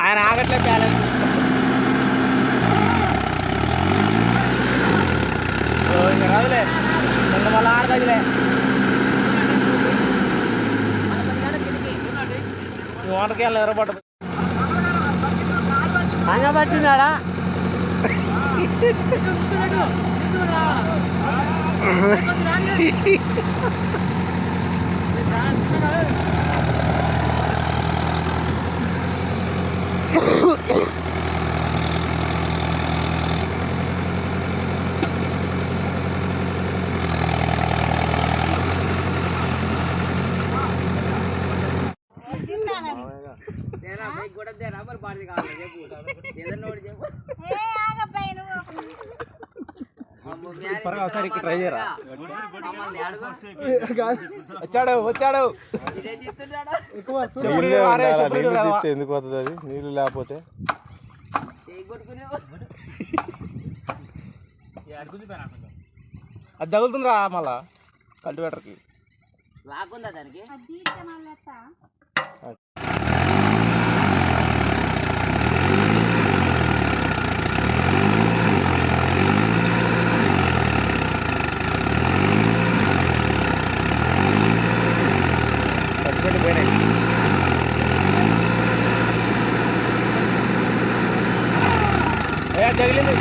ఆయన ఆగట్లే బ్యాలెన్స్ ఓ, ఇంకా రాదులే నిన్న మళ్ళీ ఆడదగిలే ఓనకి వెళ్ళి ఎర్రబడ్డ అంగ పట్టిందాడా ఏ ఆగబ్బాయి నువ్వు? త్వరగా ఒకసారి ఇక్కడ ట్రై చేయరా? వచ్చాడు వచ్చాడు. ఎందుకు వస్తుంది అది? నీళ్ళు లేకపోతే? అది తగులుతుందిరా మళ్ళా. కల్టివేటర్కి. దానికి అది తీస్తే మళ్ళీ ఎత్తా? కట్టుబడి పోయినాయి ఏ తగిలింది.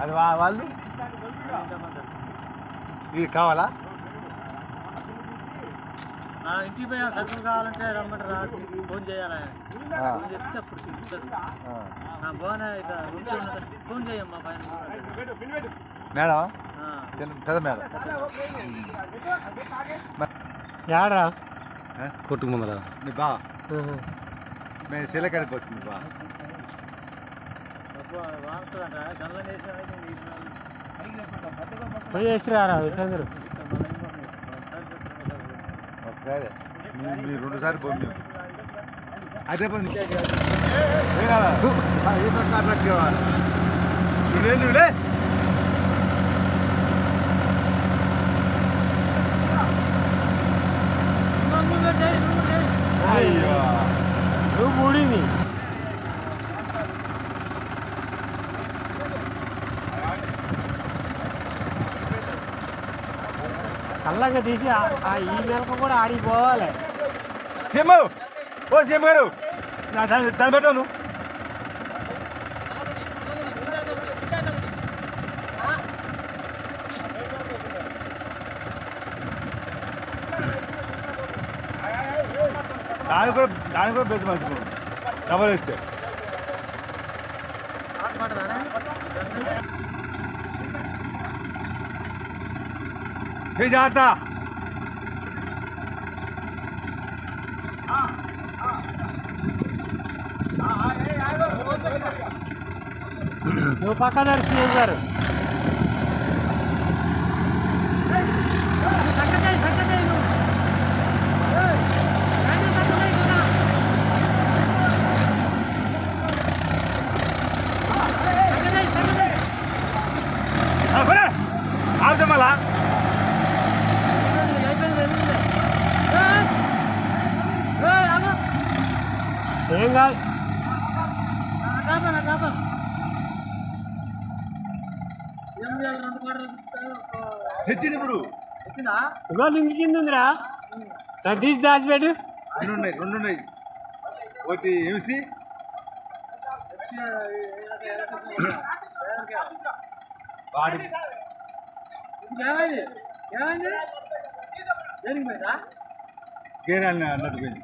అది వాళ్ళు ఇది కావాలా? ఇంటికి పోయా సరుకులు కావాలంటే రమ్మంటారా ఫోన్ చేయాలి? ఫోన్ చేస్తే అప్పుడు ఆ. నా బాగా ఇక ఉంచి ఉన్నది ఫోన్ చేయమ్మా పైన మేడం పెద్ద మేడం యాడరా ఏ? కొట్టుకు ముందర మీ బా మేము వచ్చింది బా ఇట్లందరూ ఒకసారి మీ- మీరు రెండు సార్లు పోయి అదే పని నువ్వే అయ్యో నువ్వు మూడింది చల్లగా తీసి ఆ- ఈ మేరకు కూడా ఆడిపోవాలి. సీఎం ఓ సీఎం గారు! దాన్ని పెట్టాను దాని కూడా దాని కూడా పెద్ద మంచి డబల్ వేస్తే జాగ్రత్త. నువ్వు పక్కన దర్శనం గారు ఆపుతా మళ్ళా ఏం కాదు తెచ్చింది ఇప్పుడు లింక్ కింద ఉందిరా. దాన్ని తీసి దాచిపెట్టు. రెండు ఉన్నాయి రెండు ఉన్నాయి ఒకటి ఎంసి వాడి అన్నట్టు పోయింది.